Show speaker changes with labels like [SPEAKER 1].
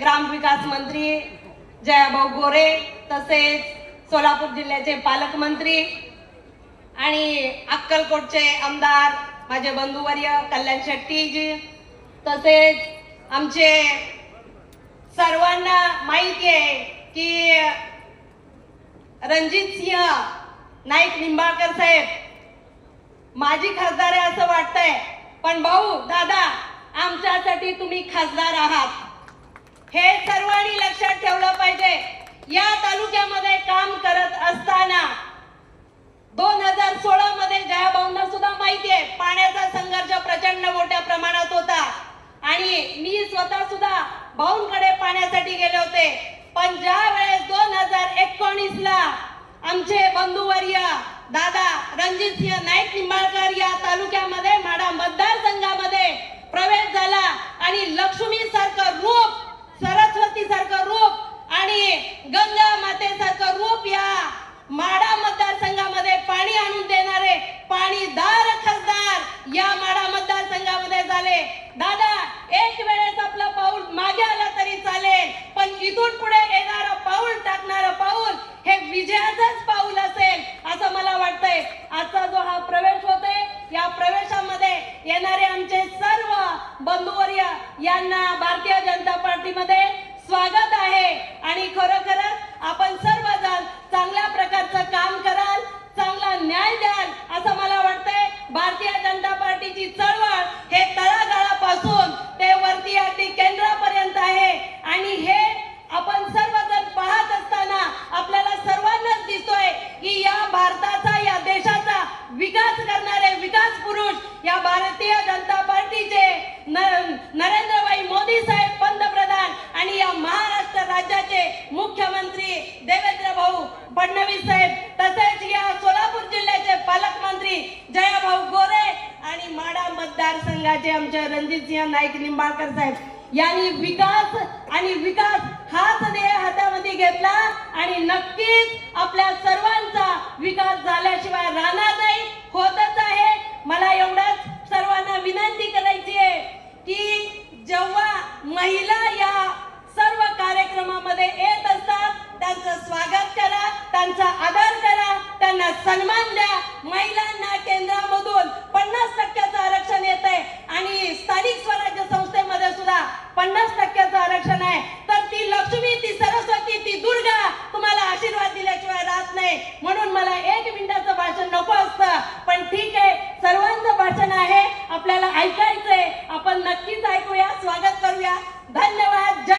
[SPEAKER 1] ग्रामविकास मंत्री जयाभाऊ गोरे तसेच सोलापूर जिल्ह्याचे पालकमंत्री आणि अक्कलकोटचे आमदार माझे बंधुवर्य कल्याण शेट्टीजी तसेच आमचे सर्वांना माहिती आहे की रणजित सिंह नाईक निंबाळकर साहेब माझी खासदार आहे असं वाटतंय. पण भाऊ दादा आमच्यासाठी तुम्ही खासदार आहात. हे सर्वांनी लक्षात ठेवलं पाहिजे. या तालुक्यामध्ये काम करत असताना दोन हजार सोळा मध्ये जयाभाऊंना सुद्धा माहिती आहे पाण्याचा संघर्ष प्रचंड मोठ्या प्रमाणात होता. आणि मी स्वतः सुद्धा भाऊंकडे पाण्यासाठी गेले होते. पण ज्या वेळेस दोन हजार एकोणीस ला आमचे बंधुवर्य दादा रणजित सिंह नाईक निंबाळकर या तालुक्यामध्ये माडा मतदारसंघामध्ये प्रवेश झाला आणि लक्ष्मी सारखं रूप सरस्वती सारखं रूप आणि गंगा मातेसारखं रूप या माडा मतदारसंघामध्ये पाणी आणून देणारे पाणीदार खासदार या माडा मतदारसंघामध्ये झाले. दादा एक वेळेस आपलं पाऊल मागे आलं तरी चालेल पण इथून पुढे येणारं पाऊल टाकणारं पाऊल हे विजयाचंच पाऊल असेल असं मला वाटतंय. आजचा जो हा प्रवेश होते या प्रवेशामध्ये येणारे आमचे सर्व बंधुवर्य यांना भारतीय जनता पार्टीमध्ये स्वागत आहे आणि खरोखरच आपण सर्वजण चांगल्या प्रकारचं काम कराल चांगला न्याय द्याल असं मला वाटतंय भारतीय जनता पार्टीची चळवळ हे तळागाळापासून ते वरती अगदी केंद्रापर्यंत आहे आणि हे आपण सर्वजण पाहत असताना आपल्याला सर्वांनाच दिसतोय की या भारताचा या देशाचा विकास करणारे विकास या भारतीय जनता पार्टीचे न- नरेंद्रभाई मोदी साहेब पंतप्रधान आणि या महाराष्ट्र राज्याचे मुख्यमंत्री देवेंद्र भाऊ फडणवीस साहेब तसेच या सोलापूर जिल्ह्याचे पालकमंत्री जयाभाऊ गोरे आणि माडा मतदारसंघाचे आमचे रणजितसिंह नाईक निंबाळकर साहेब. यांनी विकास आणि विकास हाच ध्येय हातामध्ये घेतला आणि नक्कीच आपल्या सर्वांचा नाही. म्हणून मला एक मिनिटाचं भाषण नको असतं. पण ठीक आहे सर्वांचं भाषण आहे. आपल्याला ऐकायचंय. आपण नक्कीच ऐकूया स्वागत करूया. धन्यवाद.